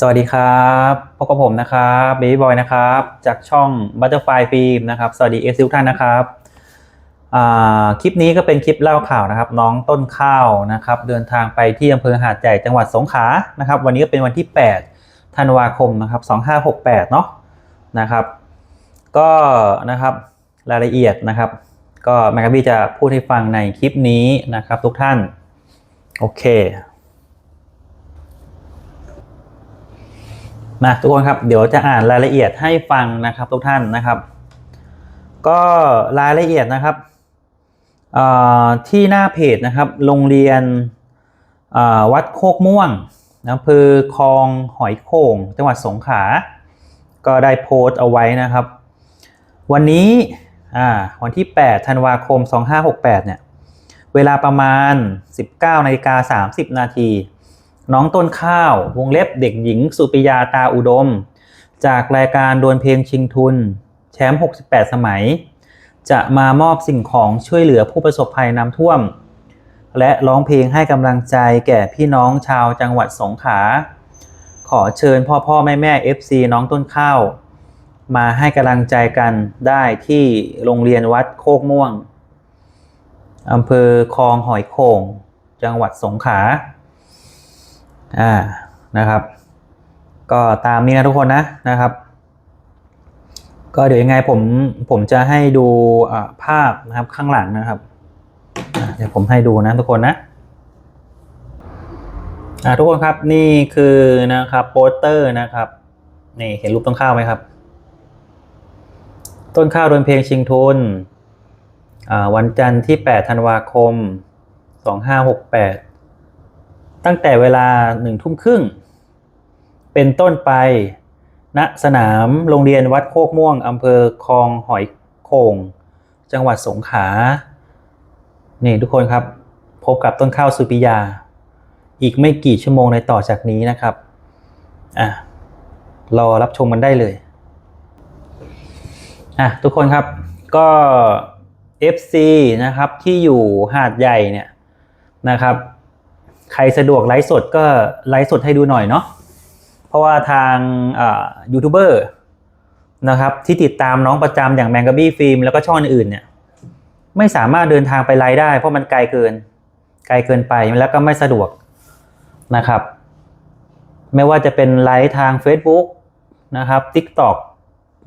สวัสดีครับพบกับผมนะครับเบบี้บอยนะครับจากช่อง Butterfly Film นะครับ สวัสดีเอฟซีทุกท่านนะครับคลิปนี้ก็เป็นคลิปเล่าข่าวนะครับ น้องต้นข้าวนะครับ เดินทางไปที่อำเภอหาดใหญ่จังหวัดสงขลานะครับ วันนี้ก็เป็นวันที่ 8 ธันวาคมนะครับ 2568 เนาะนะครับ ก็นะครับรายละเอียดนะครับ ก็แมกกาบี้จะพูดให้ฟังในคลิปนี้นะครับ ทุกท่าน โอเค นะทุกคนครับเดี๋ยวจะอ่านรายละเอียดให้ฟังนะครับทุกท่านนะครับ ก็รายละเอียดนะครับที่หน้าเพจนะครับโรงเรียนวัดโคกม่วงอำเภอคลองหอยโข่งจังหวัดสงขลาก็ได้โพสต์เอาไว้นะครับ วันนี้วันที่ 8 ธันวาคม 2568 เนี่ย เวลาประมาณ 19นาฬิกา30 นาที น้องต้นข้าว วงเล็บเด็กหญิง สุปิยาตาอุดม จากรายการดวลเพลงชิงทุน แชมป์ 68 สมัย จะมามอบสิ่งของช่วยเหลือผู้ประสบภัยน้ำท่วม และร้องเพลงให้กำลังใจแก่พี่น้องชาวจังหวัดสงขลาขอเชิญพ่อพ่อแม่แม่ FC น้องต้นข้าว มาให้กำลังใจกันได้ที่โรงเรียนวัดโคกม่วงอำเภอคลองหอยโข่ง จังหวัดสงขลา อ่านะครับ ก็ตามนี้นะทุกคนนะนะครับ ก็เดี๋ยวยังไงผมผมจะให้ดูอ่าภาพนะครับข้างหลังนะครับเดี๋ยวผมให้ดูนะทุกคนนะอ่าทุกคนครับนี่คือนะครับโปสเตอร์นะครับนี่เห็นรูปต้นข้าวไหมครับ ต้นข้าวโดนเพลงชิงทุนอ่าวันจันทร์ที่ 8 ธันวาคม 2568 ตั้งแต่เวลาหนึ่งทุ่มครึ่ง เป็นต้นไป ณสนามโรงเรียนวัดโคกม่วงอำเภอคลองหอยโข่งจังหวัดสงขลานี่ทุกคนครับ พบกับต้นข้าวสุปิยา อีกไม่กี่ชั่วโมงในต่อจากนี้นะครับอะรอรับชมมันได้เลยอะทุกคนครับก็ FC นะครับที่อยู่หาดใหญ่เนี่ยนะครับ ใครสะดวกไลฟ์สดก็ไลฟ์สดให้ดูหน่อยเนาะเพราะว่าทางยูทูบเบอร์นะครับที่ติดตามน้องประจำอย่างแมงกะบี้ฟิล์มแล้วก็ช่องอื่นๆเนี่ยไม่สามารถเดินทางไปไลฟ์ได้ เพราะมันไกลเกิน ไกลเกินไปแล้วก็ไม่สะดวกนะครับ ไม่ว่าจะเป็นไลฟ์ทาง Facebook นะครับ TikTok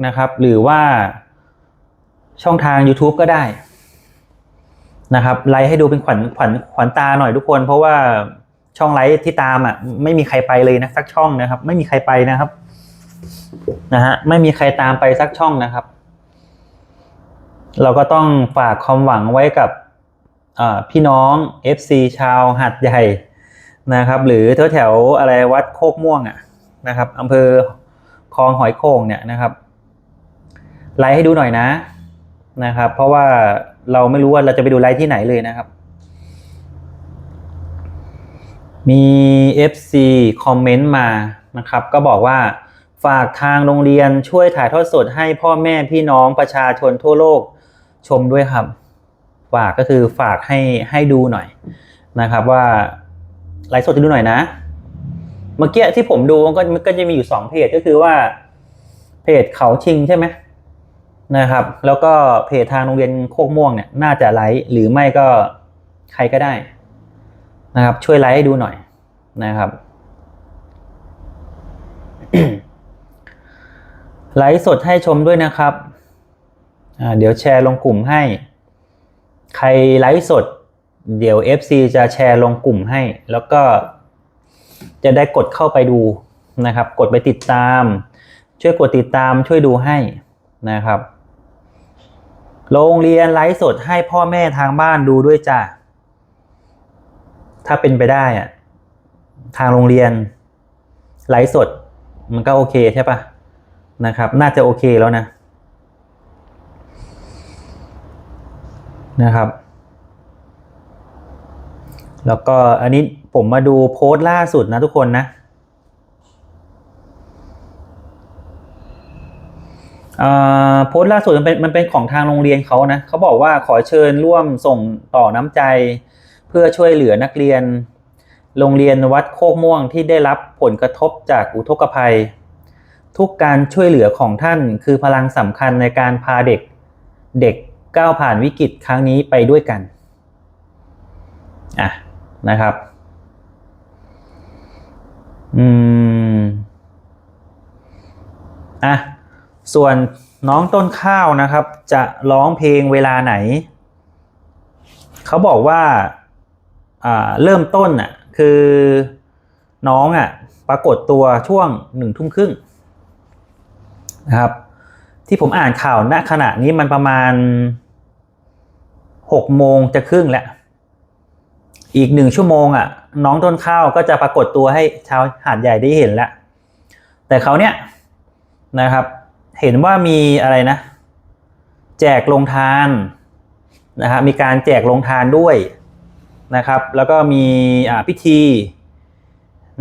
นะครับหรือว่าช่องทาง YouTube ก็ได้นะครับไลฟ์ให้ดูเป็นขวัญขวัญขวัญตาหน่อยทุกคน เพราะว่า ช่องไลฟ์ที่ตามอะไม่มีใครไปเลยนะสักช่องนะครับ ไม่มีใครไปนะครับนะฮะไม่มีใครตามไปสักช่องนะครับ เราก็ต้องฝากความหวังไว้กับพี่น้อง FC ชาวหัดใหญ่นะครับ หรือแถวแถวอะไรวัดโคกม่วงอะนะครับอำเภอคลองหอยโข่งเนี่ยนะครับไลฟ์ให้ดูหน่อยนะนะครับ เพราะว่าเราไม่รู้ว่าเราจะไปดูไลฟ์ที่ไหนเลยนะครับ มี FC คอมเมนต์มานะครับ ก็บอกว่าฝากทางโรงเรียนช่วยถ่ายทอดสดให้พ่อแม่พี่น้องประชาชนทั่วโลกชมด้วยครับ ฝากก็คือฝากให้ให้ดูหน่อยนะครับว่าไลฟ์สดให้ดูหน่อยนะ เมื่อกี้ที่ผมดูมันก็มันก็จะมีอยู่สองเพจก็คือว่าเพจเขาชิงใช่ไหมนะครับ แล้วก็เพจทางโรงเรียนโคกม่วงเนี่ยน่าจะไลฟ์หรือไม่ก็ใครก็ได้ นะครับ ช่วยไลฟ์ให้ดูหน่อยนะครับไลฟ์สดให้ชมด้วยนะครับ เดี๋ยวแชร์ลงกลุ่มให้ ใครไลฟ์สด เดี๋ยว FC จะแชร์ลงกลุ่มให้ แล้วก็จะได้กดเข้าไปดูนะครับ กดไปติดตาม ช่วยกดติดตามช่วยดูให้นะครับ โรงเรียนไลฟ์สดให้พ่อแม่ทางบ้านดูด้วยจ้ะ ถ้าเป็นไปได้อะทางโรงเรียนไลฟ์สด มันก็โอเคใช่ปะนะครับ น่าจะโอเคแล้วนะ นะครับ แล้วก็อันนี้ผมมาดูโพสต์ล่าสุดนะทุกคนนะอ่าโพสต์ล่าสุดมันเป็นมันเป็นของทางโรงเรียนเขานะเขาบอกว่าขอเชิญร่วมส่งต่อน้ำใจ เพื่อช่วยเหลือนักเรียน โรงเรียนวัดโคกม่วงที่ได้รับผลกระทบจากอุทกภัย ทุกการช่วยเหลือของท่านคือพลังสำคัญในการพาเด็ก เด็กก้าวผ่านวิกฤตครั้งนี้ไปด้วยกันอะนะครับอืมอะส่วนน้องต้นข้าวนะครับ จะร้องเพลงเวลาไหน เขาบอกว่าอ่า เริ่มต้นอะคือน้องอะปรากฏตัวช่วงหนึ่งทุ่มครึ่งนะครับ ที่ผมอ่านข่าวณขณะนี้มันประมาณหกโมงจะครึ่งแล้ว อีกหนึ่งชั่วโมงอะ น้องต้นข้าวก็จะปรากฏตัวให้ชาวหาดใหญ่ได้เห็นแล้ว แต่เขาเนี้ยนะครับ เห็นว่ามีอะไรนะ แจกลงทานนะฮะมีการแจกลงทานด้วย นะครับ แล้วก็มีพิธี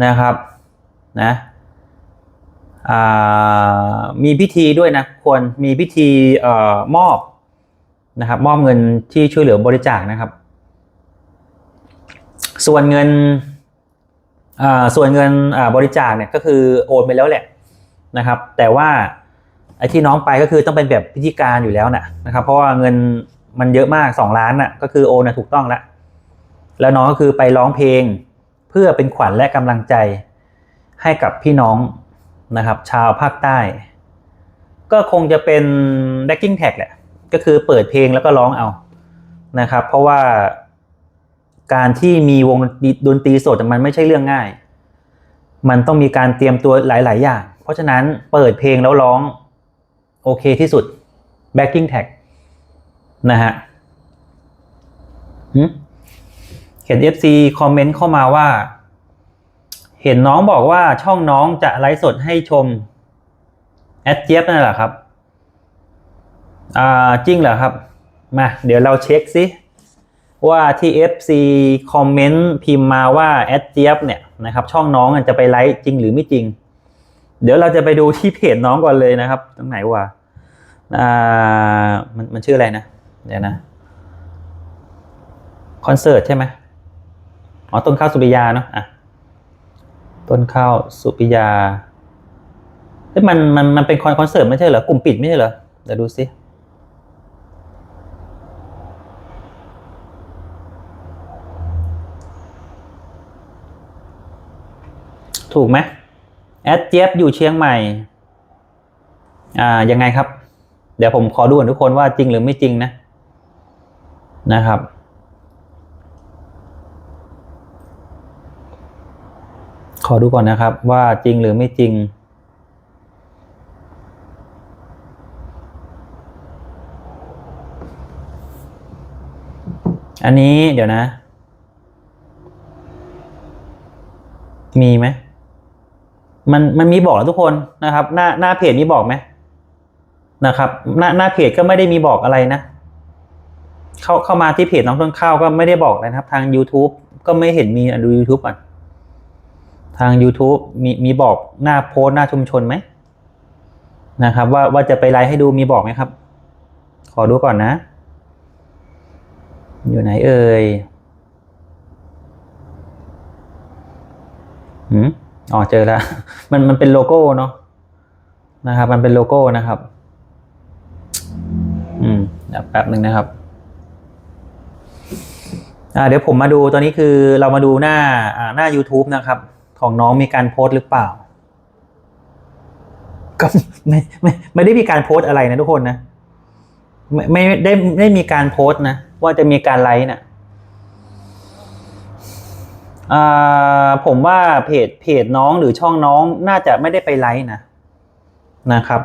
นะครับนะมีพิธีด้วยนะควรมีพิธีออมอบนะครับ มอบเงินที่ช่วยเหลือบริจาคนะครับ ส่วนเงินส่วนเงินบริจาคเนี่ยก็คือโอนไปแล้วแหละนะครับ แต่ว่าไอ้ที่น้องไปก็คือต้องเป็นแบบพิธีการอยู่แล้วนะนะครับ เพราะว่าเงินมันเยอะมากสองล้านน่ะก็คือโอนนะถูกต้องแล้ว แล้วน้องก็คือไปร้องเพลง เพื่อเป็นขวัญและกำลังใจ ให้กับพี่น้องนะครับ ชาวภาคใต้ ก็คงจะเป็น backing tag แหละก็คือเปิดเพลงแล้วก็ร้องเอานะครับ เพราะว่าการที่มีวงดนตรีสดมันไม่ใช่เรื่องง่าย มันต้องมีการเตรียมตัวหลาย ๆ อย่าง เพราะฉะนั้นเปิดเพลงแล้วร้อง โอเคที่สุด backing tag นะฮะหึ เห็น FC คอมเมนต์เข้ามาว่า เห็นน้องบอกว่าช่องน้องจะไลฟ์สดให้ชมแอดเจี๊ยบนั่นแหละครับ อ่าจริงเหรอครับ มา เดี๋ยวเราเช็คซิว่าที่ FC คอมเมนต์พิมพ์มาว่าแอดเจี๊ยบเนี่ยนะครับ ช่องน้องจะไปไลฟ์จริงหรือไม่จริง เดี๋ยวเราจะไปดูที่เพจน้องก่อนเลยนะครับ ตรงไหนวะอ่ามันมันชื่ออะไรนะ เดี๋ยวนะ คอนเสิร์ตใช่ไหม อ๋อต้นข้าวสุปิยาเนาะอะต้นข้าวสุปิยาเฮ้ยมันมันมันเป็นคอนคอนเสิร์ตไม่ใช่เหรอกลุ่มปิดไม่ใช่เหรอเดี๋ยวดูสิถูกไหมแอดเจี๊ยบอยู่เชียงใหม่ อ่ายังไงครับ เดี๋ยวผมขอดูก่อนทุกคนว่าจริงหรือไม่จริงนะนะครับ ขอดูก่อนนะครับว่าจริงหรือไม่จริง อันนี้เดี๋ยวนะ มีไหมมันมันมีบอกแล้วทุกคนนะครับ หน้าหน้าเพจนี้บอกไหมนะครับ หน้าหน้าเพจก็ไม่ได้มีบอกอะไรนะ เข้าเข้ามาที่เพจน้องต้นข้าวก็ไม่ได้บอกเลยนะครับ ทาง YouTube ก็ไม่เห็นมีดู YouTube ก่อน ทาง YouTube มีมีบอกหน้าโพสหน้าชุมชนไหมนะครับ ว่าว่าจะไปไลฟ์ให้ดูมีบอกไหมครับ ขอดูก่อนนะ อยู่ไหนเอ่ยหืมอ๋อเจอแล้ว มันมันเป็นโลโก้เนาะนะครับ มันเป็นโลโก้นะครับ อืมเดี๋ยวแป๊บหนึ่งนะครับอ่าเดี๋ยวผมมาดูตอนนี้คือเรามาดูหน้าอ่าหน้า YouTube นะครับ ของน้องมีการโพสต์หรือเปล่า ก็ไม่ไม่ไม่ได้มีการโพสต์อะไรนะทุกคนนะ ไม่ไม่ได้ไม่ได้มีการโพสต์นะ ว่าจะมีการไลฟ์นะอ่าผมว่าเพจเพจน้องหรือช่องน้องน่าจะไม่ได้ไปไลฟ์นะนะครับ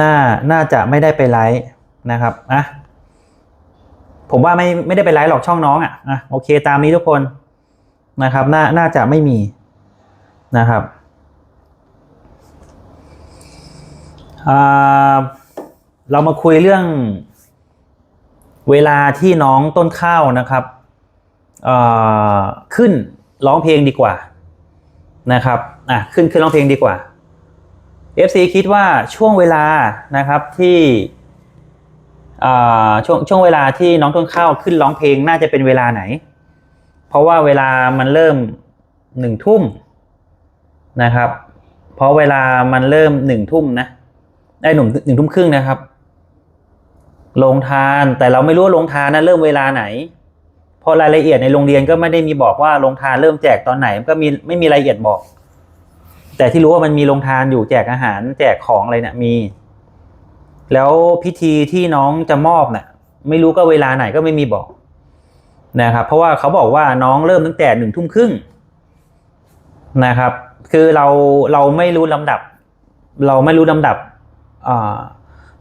น่าน่าจะไม่ได้ไปไลฟ์นะครับอะผมว่าไม่ไม่ได้ไปไลฟ์หรอกช่องน้องอะอะโอเคตามนี้ทุกคน นะครับน่าน่าจะไม่มีนะครับเรามาคุยเรื่องเวลาที่น้องต้นข้าวนะครับขึ้นร้องเพลงดีกว่านะครับอะขึ้นขึ้นร้องเพลงดีกว่า FC คิดว่าช่วงเวลานะครับที่ช่วงช่วงเวลาที่น้องต้นข้าวขึ้นร้องเพลงน่าจะเป็นเวลาไหน เพราะว่าเวลามันเริ่มหนึ่งทุ่มนะครับ เพราะเวลามันเริ่มหนึ่งทุ่มนะได้หนุ่มหนึ่งทุ่มครึ่งนะครับลงทานแต่เราไม่รู้ว่าลงทานนะเริ่มเวลาไหนเพราะรายละเอียดในโรงเรียนก็ไม่ได้มีบอกว่าลงทานเริ่มแจกตอนไหนมันก็มีไม่มีรายละเอียดบอก แต่ที่รู้ว่ามันมีลงทานอยู่แจกอาหาร แจกของอะไรเนี่ยมี แล้วพิธีที่น้องจะมอบเนี่ยไม่รู้ก็เวลาไหนก็ไม่มีบอก นะครับเพราะว่าเขาบอกว่าน้องเริ่มตั้งแต่หนึ่งทุ่มครึ่งนะครับ คือเราเราไม่รู้ลำดับ เราไม่รู้ลำดับ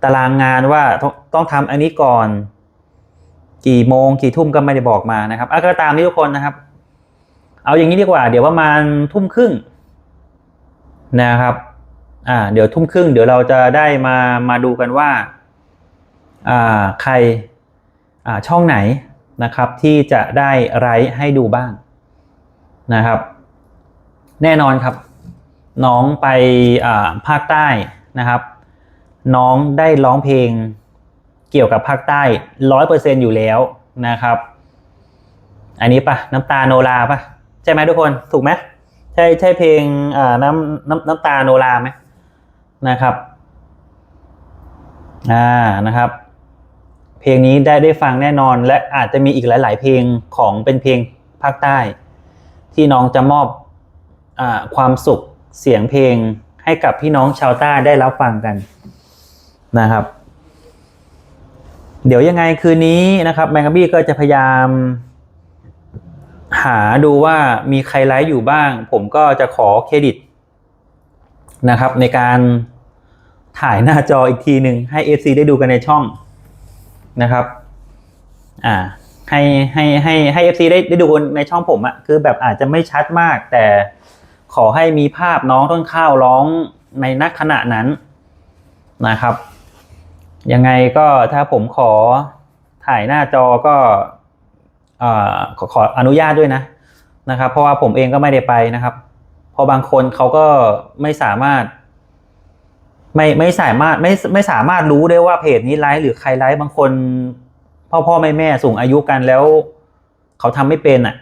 ตารางงานว่าต้องต้องทำอันนี้ก่อน กี่โมงกี่ทุ่มก็ไม่ได้บอกมานะครับอะก็ตามนี้ทุกคนนะครับ เอาอย่างนี้ดีกว่า เดี๋ยวประมาณทุ่มครึ่งนะครับอ่าเดี๋ยวทุ่มครึ่ง เดี๋ยวเราจะได้มามาดูกันว่าอ่าใครอ่าช่องไหน นะครับที่จะได้ไลฟ์ให้ดูบ้างนะครับ แน่นอนครับ น้องไปภาคใต้นะครับ น้องได้ร้องเพลงเกี่ยวกับภาคใต้ร้อยเปอร์เซ็นอยู่แล้วนะครับ อันนี้ปะน้ำตาโนราปะใช่ไหมทุกคนถูกไหมใช่ใช่เพลงน้ำน้ำน้ำตาโนราไหมนะครับอ่านะครับ เพลงนี้ได้ได้ฟังแน่นอน และอาจจะมีอีกหลาย ๆ เพลงของเป็นเพลงภาคใต้ ที่น้องจะมอบอความสุขเสียงเพลงให้กับพี่น้องชาวใต้ได้รับฟังกันนะครับ เดี๋ยวยังไงคืนนี้นะครับแมงกะบี้ก็จะพยายาม หาดูว่ามีใครไลฟ์อยู่บ้าง ผมก็จะขอเครดิตนะครับในการถ่ายหน้าจออีกทีหนึ่งให้ FC ได้ดูกันในช่อง นะครับ อ่า ให้ให้ให้ให้ FC ได้ได้ดูในช่องผมอะคือแบบอาจจะไม่ชัดมาก แต่ขอให้มีภาพน้องต้นข้าวร้องในนักขณะนั้นนะครับ ยังไงก็ถ้าผมขอถ่ายหน้าจอก็อ่าขอขออนุญาตด้วยนะนะครับ เพราะว่าผมเองก็ไม่ได้ไปนะครับ เพราะบางคนเขาก็ไม่สามารถ ไม่ไม่สามารถไม่ไม่สามารถรู้ได้ว่าเพจนี้ไลฟ์หรือใครไลฟ์บางคน พ่อพ่อแม่แม่สูงอายุกันแล้ว เขาทำไม่เป็นอะ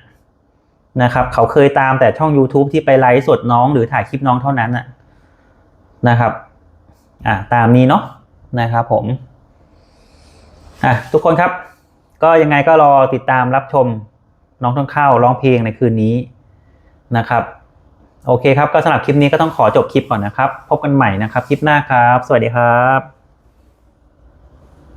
นะครับ เขาเคยตามแต่ช่อง YouTube ที่ไปไลฟ์สดน้อง หรือถ่ายคลิปน้องเท่านั้นน่ะนะครับอ่าตามนี้เนาะนะครับผมอะทุกคนครับ ก็ยังไงก็รอติดตามรับชมน้องต้นข้าวร้องเพลงในคืนนี้นะครับ โอเคครับก็สำหรับคลิปนี้ก็ต้องขอจบคลิปก่อนนะครับ พบกันใหม่นะครับ คลิปหน้าครับ สวัสดีครับ